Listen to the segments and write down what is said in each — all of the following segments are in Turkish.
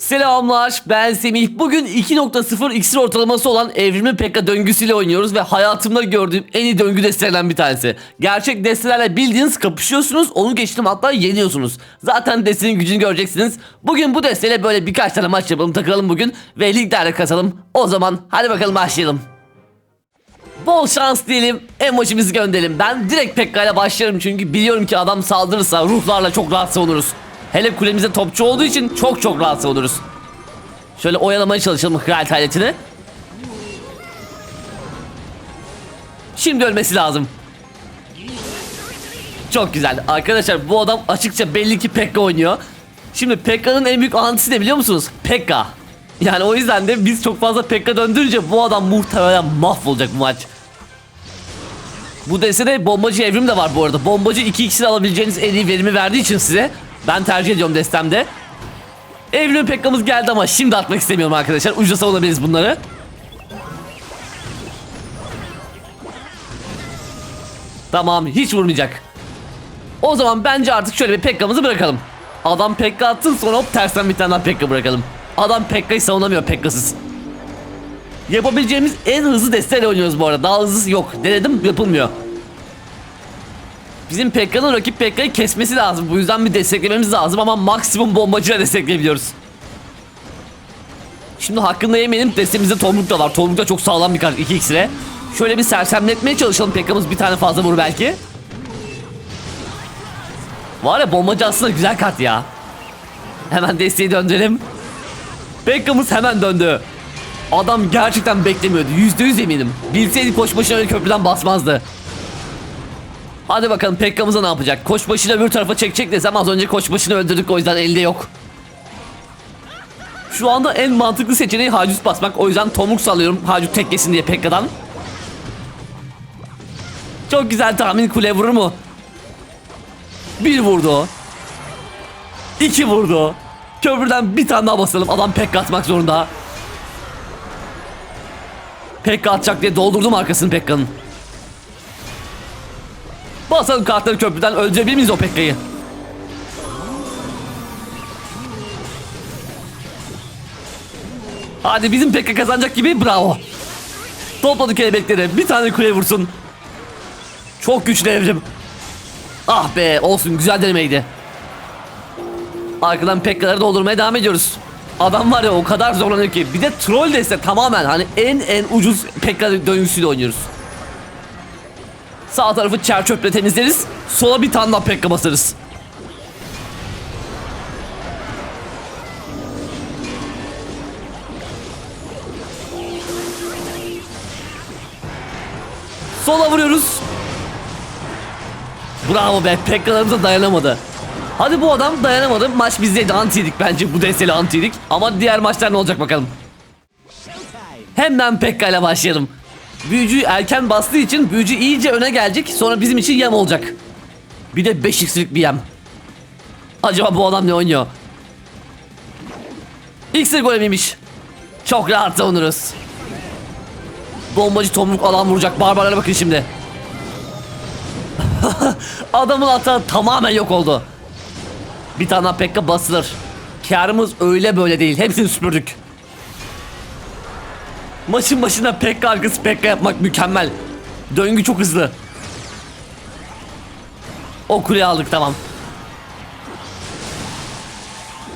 Selamlar ben Semih. Bugün 2.0 iksir ortalaması olan evrimin Pekka döngüsüyle oynuyoruz ve hayatımda gördüğüm en iyi döngü destelerinden bir tanesi. Gerçek destelerle bildiğiniz kapışıyorsunuz, onu geçtim hatta yeniyorsunuz. Zaten destenin gücünü göreceksiniz. Bugün bu desteyle böyle birkaç tane maç yapalım, takılalım bugün ve liglerde kazalım. O zaman hadi bakalım başlayalım. Bol şans diyelim. Emojimizi gönderelim. Ben direkt Pekka ile başlarım çünkü biliyorum ki adam saldırırsa ruhlarla çok rahat savunuruz. Hele kulemize topçu olduğu için çok çok rahat savunuruz. Şöyle oyalamaya çalışalım kral hayretini. Şimdi ölmesi lazım. Çok güzel. Arkadaşlar bu adam açıkça belli ki Pekka oynuyor. Şimdi Pekka'nın en büyük antisi ne biliyor musunuz? Pekka. Yani o yüzden de biz çok fazla Pekka döndürünce bu adam muhtemelen mahvolacak bu maç. Bu destede bombacı evrim de var bu arada. Bombacı 2 iksir alabileceğiniz en iyi verimi verdiği için size ben tercih ediyorum destemde. Evrim Pekka'mız geldi ama şimdi atmak istemiyorum arkadaşlar. Ucuza savunabiliriz bunları. Tamam hiç vurmayacak. O zaman bence artık şöyle bir Pekka'mızı bırakalım. Adam Pekka attın sonra hop tersten bir tane daha Pekka bırakalım. Adam Pekka'yı savunamıyor Pekka'sız. Yapabileceğimiz en hızlı desteğiyle oynuyoruz bu arada. Daha hızlısı yok. Denedim yapılmıyor. Bizim Pekka'nın rakip Pekka'yı kesmesi lazım. Bu yüzden bir desteklememiz lazım ama maksimum bombacıyla destekleyebiliyoruz. Şimdi hakkında yemeyelim. Destemizde Tomruk da var. Tomruk da çok sağlam bir kart 2 x'e. Şöyle bir sersemletmeye çalışalım. Pekka'mız bir tane fazla vur belki. Var ya bombacı aslında güzel kart ya. Hemen desteği döndürelim. Pekka'mız hemen döndü. Adam gerçekten beklemiyordu. Yüzde yüz eminim. Bilseydi koş başına öyle köprüden basmazdı. Hadi bakalım Pekka'mıza ne yapacak? Koç başıyla bir tarafa çekecek desem az önce koç başını öldürdük o yüzden elde yok. Şu anda en mantıklı seçeneği Hacut basmak. O yüzden tomruk sallıyorum Hacut tek yesin diye Pekka'dan. Çok güzel tahmin kule vurur mu? Bir vurdu. İki vurdu. Köprüden bir tane daha basalım. Adam Pekka atmak zorunda. Pekka atacak diye doldurdum arkasını Pekka'nın. Basalım kartları köprüden öldürebilir miyiz o Pekka'yı? Hadi bizim Pekka kazanacak gibi bravo. Topladı kelebekleri bir tane kule vursun. Çok güçlü evrim. Ah be olsun güzel denemeydi. Arkadan Pekka'ları doldurmaya devam ediyoruz. Adam var ya o kadar zorlanıyor ki. Bir de troll deste tamamen hani en en ucuz Pekka döngüsüyle oynuyoruz. Sağ tarafı çer çöple temizleriz. Sola bir tane daha Pekka basarız. Sola vuruyoruz. Bravo be Pekka'larımıza dayanamadı. Hadi bu adam dayanamadı. Maç bizdeydi antiydik bence bu desteli antiydik. Ama diğer maçlar ne olacak bakalım. Hemen Pekka ile başlayalım. Büyücü erken bastığı için büyücü iyice öne gelecek. Sonra bizim için yem olacak. Bir de 5 x'lik bir yem. Acaba bu adam ne oynuyor? İksir golemiymiş. Çok rahat savunuruz. Bombacı tomruk alan vuracak. Barbarlara bakın şimdi. Adamın hata tamamen yok oldu. Bir tane Pekka basılır. Karımız öyle böyle değil. Hepsini süpürdük. Maçın başında Pekka arkası Pekka yapmak mükemmel. Döngü çok hızlı. O kuleyi aldık tamam.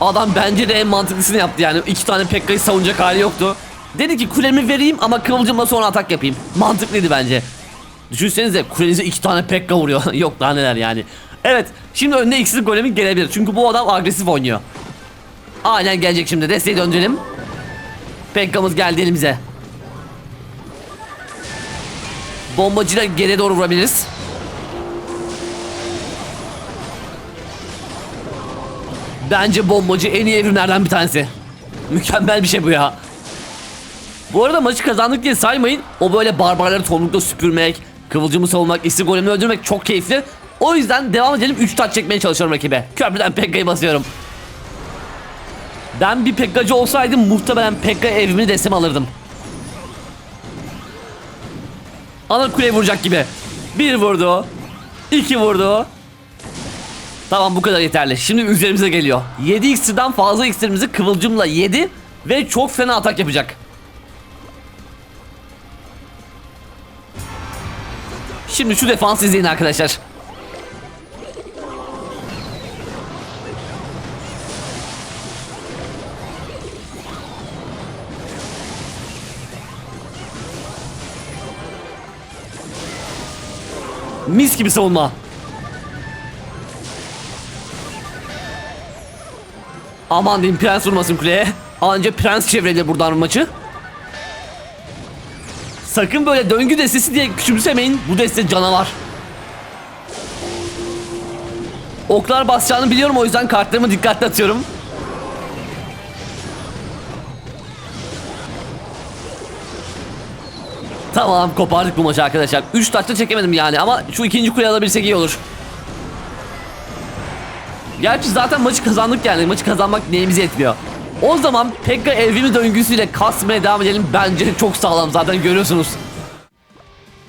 Adam bence de en mantıklısını yaptı yani. iki tane Pekka'yı savunacak hali yoktu. Dedi ki kulemi vereyim ama kıvılcımla sonra atak yapayım. Mantıklıydı bence. Düşünsenize kulenize iki tane Pekka vuruyor. Yok daha neler yani. Evet şimdi önüne iksir golemi gelebilir. Çünkü bu adam agresif oynuyor. Aynen gelecek şimdi. Desteği döndürelim. Pekka'mız geldi elimize. Bombacıyla geriye doğru vurabiliriz. Bence bombacı en iyi evrimlerden bir tanesi. Mükemmel bir şey bu ya. Bu arada maçı kazandık diye saymayın. O böyle barbarları tomrukta süpürmek, kıvılcımı savunmak, istik golemini öldürmek çok keyifli. O yüzden devam edelim 3 taç çekmeye çalışıyorum rakibe. Köprüden Pekka'yı basıyorum. Ben bir Pekkacı olsaydım muhtemelen Pekka evrimini desem alırdım. Ana kuleye vuracak gibi. Bir vurdu. iki vurdu. Tamam bu kadar yeterli. Şimdi üzerimize geliyor. 7 iksirden fazla iksirimizi kıvılcımla yedi ve çok fena atak yapacak. Şimdi şu defans izleyin arkadaşlar. Mis gibi savunma. Aman diyeyim prens vurmasın kuleye. Anca prens çevrilir buradan maçı. Sakın böyle döngü destesi diye küçümsemeyin. Bu deste canavar. Oklar basacağını biliyorum o yüzden kartlarımı dikkatli atıyorum. Tamam kopardık bu maçı arkadaşlar. 3 taşta çekemedim yani ama şu ikinci kuleyi alabilsek iyi olur. Gerçi zaten maçı kazandık yani. Maçı kazanmak neyimize yetmiyor. O zaman Pekka evrimi döngüsüyle kasmaya devam edelim. Bence çok sağlam zaten görüyorsunuz.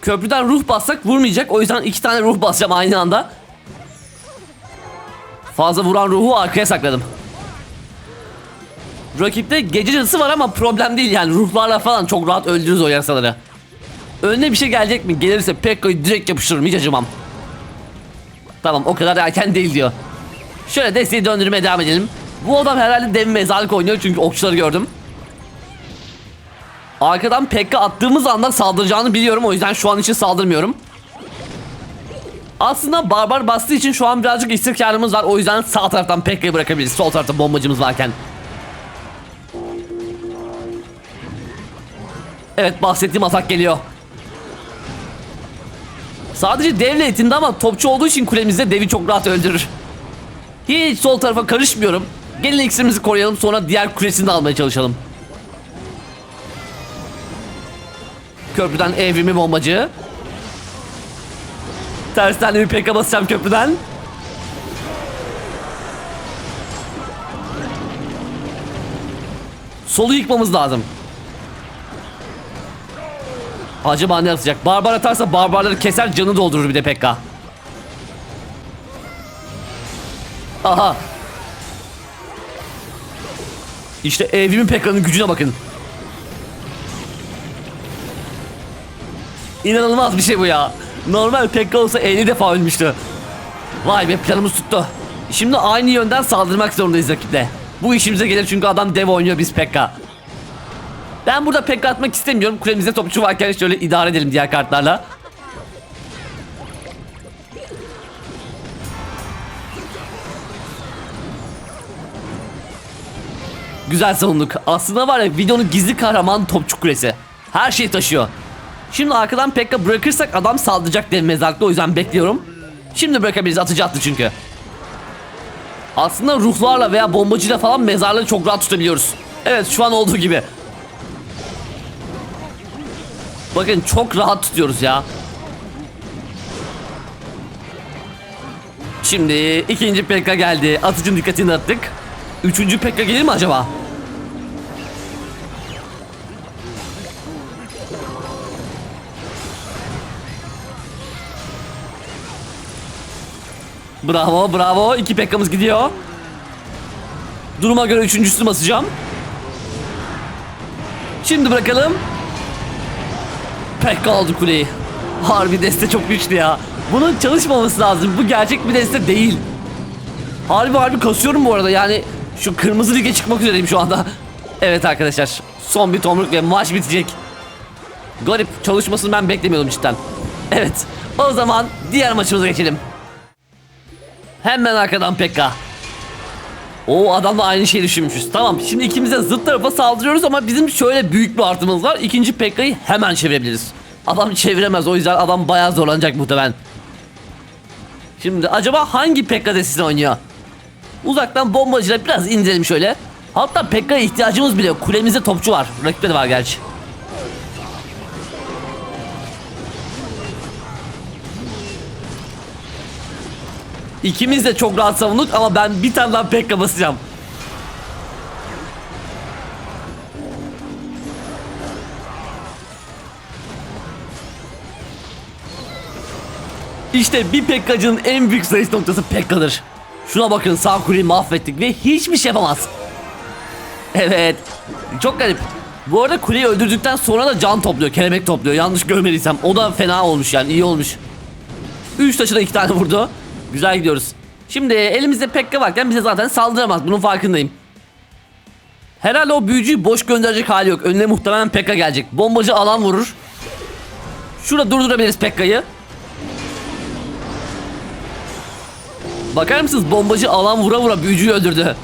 Köprüden ruh bassak vurmayacak. O yüzden iki tane ruh basacağım aynı anda. Fazla vuran ruhu arkaya sakladım. Rakipte gece cadısı var ama problem değil yani. Ruhlarla falan çok rahat öldürürüz o yarasaları. Önüne bir şey gelecek mi? Gelirse Pekka'yı direkt yapıştırırım hiç acımam. Tamam o kadar erken değil diyor. Şöyle desteği döndürmeye devam edelim. Bu adam herhalde dev mezarlık oynuyor çünkü okçuları gördüm. Arkadan Pekka attığımız anda saldıracağını biliyorum o yüzden şu an için saldırmıyorum. Aslında barbar bastığı için şu an birazcık istirkarımız var o yüzden sağ taraftan Pekka'yı bırakabiliriz. Sol tarafta bombacımız varken. Evet bahsettiğim atak geliyor. Sadece devle etinde ama topçu olduğu için kulemizde devi çok rahat öldürür. Hiç sol tarafa karışmıyorum. Gelin iksirimizi koruyalım sonra diğer kulesini de almaya çalışalım. Köprüden evrimi bombacı. Tersten peka basacağım köprüden. Solu yıkmamız lazım. Acaba ne atacak? Barbar atarsa barbarları keser canı doldurur bir de Pekka. Aha. İşte evrimin Pekka'nın gücüne bakın. İnanılmaz bir şey bu ya. Normal Pekka olsa 50 defa ölmüştü. Vay be planımız tuttu. Şimdi aynı yönden saldırmak zorundayız rakiple. Bu işimize gelir çünkü adam dev oynuyor biz Pekka. Ben burada Pekka atmak istemiyorum. Kulemizde topçu varken şöyle idare edelim diğer kartlarla. Güzel savunduk. Aslında var ya videonun gizli kahraman topçu kulesi. Her şeyi taşıyor. Şimdi arkadan Pekka bırakırsak adam saldıracak dev mezarlıkta o yüzden bekliyorum. Şimdi bırakabiliriz atıcı attı çünkü. Aslında ruhlarla veya bombacıyla falan mezarları çok rahat tutabiliyoruz. Evet şu an olduğu gibi. Bakın çok rahat tutuyoruz ya. Şimdi ikinci Pekka geldi. Atıcının dikkatini dağıttık. Üçüncü Pekka gelir mi acaba? Bravo bravo. İki Pekka'mız gidiyor. Duruma göre üçüncüsünü basacağım. Şimdi bırakalım. Pekka aldı kuleyi. Harbi deste çok güçlü ya. Bunun çalışmaması lazım. Bu gerçek bir deste değil. Harbi harbi kasıyorum bu arada yani şu kırmızı lige çıkmak üzereyim şu anda. Evet arkadaşlar son bir tomruk ve maç bitecek. Garip çalışmasını ben beklemiyordum cidden. Evet o zaman diğer maçımıza geçelim. Hemen arkadan Pekka. O adamla aynı şeyi düşünmüşüz. Tamam şimdi ikimiz de zıt tarafa saldırıyoruz ama bizim şöyle büyük bir artımız var. İkinci Pekka'yı hemen çevirebiliriz. Adam çeviremez o yüzden adam bayağı zorlanacak muhtemelen. Şimdi acaba hangi Pekka destesini oynuyor? Uzaktan bombacıyla biraz indirelim şöyle. Hatta Pekka'ya ihtiyacımız bile yok. Kulemizde topçu var. Rakipte de var gerçi. İkimiz de çok rahat savunduk ama ben bir tane daha Pekka basacağım. İşte bir Pekkacının en büyük zayıf noktası Pekka'dır. Şuna bakın sağ kuleyi mahvettik ve hiçbir şey yapamaz. Evet. Çok garip. Bu arada kuleyi öldürdükten sonra da can topluyor, kelebek topluyor. Yanlış görmediysem. O da fena olmuş yani, iyi olmuş. 3 taşı da 2 tane vurdu. Güzel gidiyoruz. Şimdi elimizde Pekka varken bize zaten saldıramaz. Bunun farkındayım. Herhalde o büyücüyü boş gönderecek hali yok. Önüne muhtemelen Pekka gelecek. Bombacı alan vurur. Şurada durdurabiliriz Pekka'yı. Bakar mısınız bombacı alan vura vura büyücüyü öldürdü.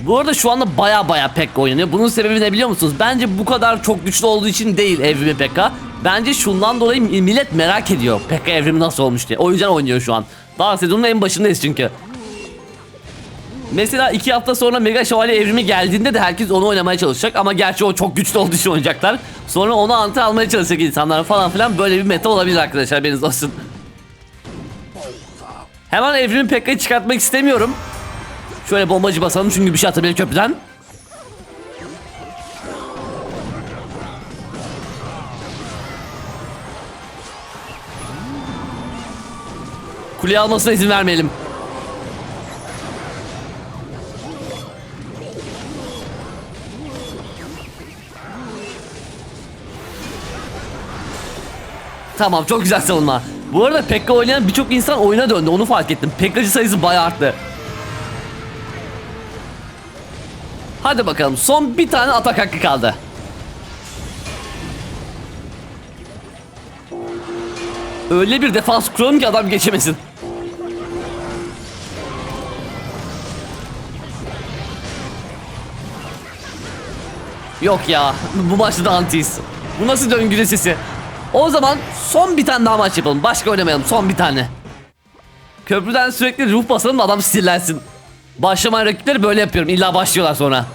Bu arada şu anda baya baya Pekka oynanıyor. Bunun sebebi ne biliyor musunuz? Bence bu kadar çok güçlü olduğu için değil evrimi Pekka. Bence şundan dolayı millet merak ediyor Pekka evrimi nasıl olmuş diye. O yüzden oynuyor şu an. Daha sezonun en başındayız çünkü. Mesela iki hafta sonra Mega Şövalye evrimi geldiğinde de herkes onu oynamaya çalışacak ama gerçi o çok güçlü olduğu için oynayacaklar. Sonra onu anti almaya çalışacak insanlar falan filan böyle bir meta olabilir arkadaşlar haberiniz olsun. Hemen evrimi Pekka'yı çıkartmak istemiyorum. Şöyle bombacı basalım çünkü bir şey atabilir köprüden. Kuleyi almasına izin vermeyelim. Tamam çok güzel savunma. Bu arada Pekka oynayan birçok insan oyuna döndü onu fark ettim. Pekkacı sayısı bayağı arttı. Hadi bakalım son bir tane atak hakkı kaldı. Öyle bir defans kuralım ki adam geçemesin. Yok ya bu maçta da antiyiz. Bu nasıl döngü sesi? O zaman son bir tane daha maç yapalım. Başka oynamayalım son bir tane. Köprüden sürekli ruh basalım da adam sinirlensin. Başlamayan rakipleri böyle yapıyorum. İlla başlıyorlar sonra.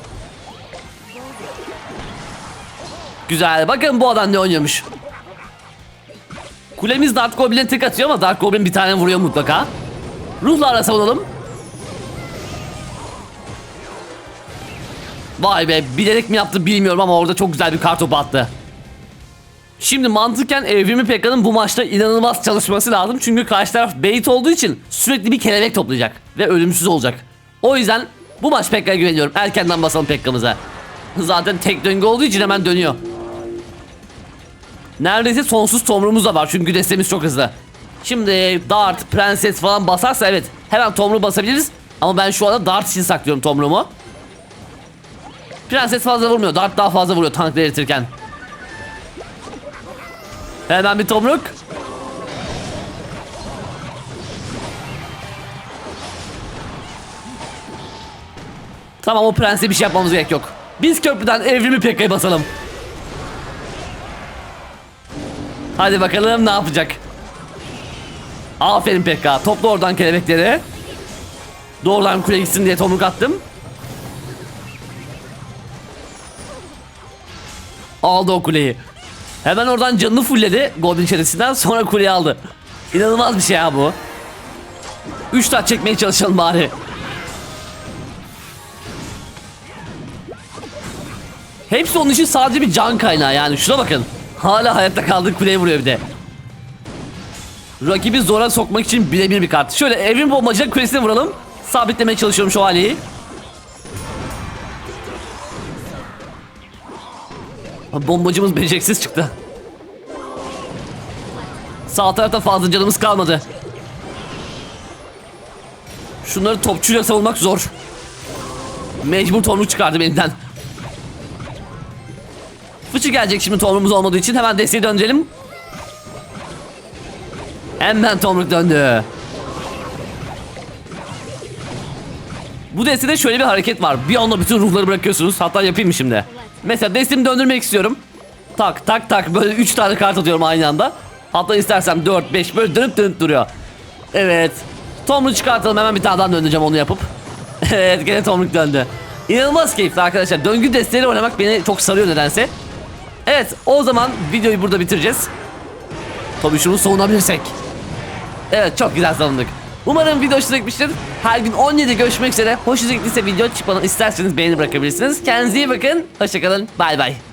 Güzel. Bakın bu adam ne oynuyormuş. Kulemiz Dark Goblin'e tek atıyor ama Dark Goblin bir tane vuruyor mutlaka. Ruhlarla savunalım. Vay be bilerek mi yaptı bilmiyorum ama orada çok güzel bir kartopu attı. Şimdi mantıken evrimi Pekka'nın bu maçta inanılmaz çalışması lazım. Çünkü karşı taraf bait olduğu için sürekli bir kelebek toplayacak. Ve ölümsüz olacak. O yüzden bu maç Pekka'ya güveniyorum. Erkenden basalım Pekka'mıza. Zaten tek döngü olduğu için hemen dönüyor. Neredeyse sonsuz tomruğumuz da var çünkü destemiz çok hızlı. Şimdi dart, prenses falan basarsa evet hemen tomruğu basabiliriz. Ama ben şu anda dart için saklıyorum tomruğumu. Prenses fazla vurmuyor. Dart daha fazla vuruyor tankları eritirken. Hemen bir tomruk. Tamam o prense bir şey yapmamız gerek yok. Biz köprüden evrimi Pekka'ya basalım. Hadi bakalım ne yapacak. Aferin Pekka. Topla oradan kelebekleri. Doğrudan kule gitsin diye tomruk attım. Aldı o kuleyi. Hemen oradan canını fullledi Goblin çetesinden sonra kuleyi aldı. İnanılmaz bir şey ya bu. 3 taç çekmeye çalışalım bari. Hepsi onun için sadece bir can kaynağı yani şuna bakın. Hala hayatta kaldık kuleye vuruyor bir de. Rakibi zora sokmak için birebir bir kart. Şöyle evrim bombacı kulesine vuralım. Sabitlemeye çalışıyorum şövalyeyi. Bombacımız beceriksiz çıktı. Sağ tarafta fazla canımız kalmadı. Şunları topçuyla savunmak zor. Mecbur tomruk çıkardım elinden. Fıçı gelecek şimdi tomruğumuz olmadığı için hemen desteği döndürelim. Hemen tomruk döndü. Bu destede şöyle bir hareket var. Bir anda bütün ruhları bırakıyorsunuz. Hatta yapayım mı şimdi? Mesela destemi döndürmek istiyorum. Tak tak tak böyle 3 tane kart atıyorum aynı anda. Hatta istersem 4 5 böyle dönüp dönüp duruyor. Evet. Tomruk çıkartalım hemen bir tane daha döndüreceğim onu yapıp. evet gene tomruk döndü. İnanılmaz keyifli arkadaşlar. Döngü desteğiyle oynamak beni çok sarıyor nedense. Evet o zaman videoyu burada bitireceğiz. Tabii şunu savunabilirsek. Evet çok güzel savunduk. Umarım video hoşunuza gitmiştir. Her gün 17 görüşmek üzere. Hoşunuza gittiyse video çıkmadan isterseniz beğeni bırakabilirsiniz. Kendinize iyi bakın. Hoşçakalın. Bay bay.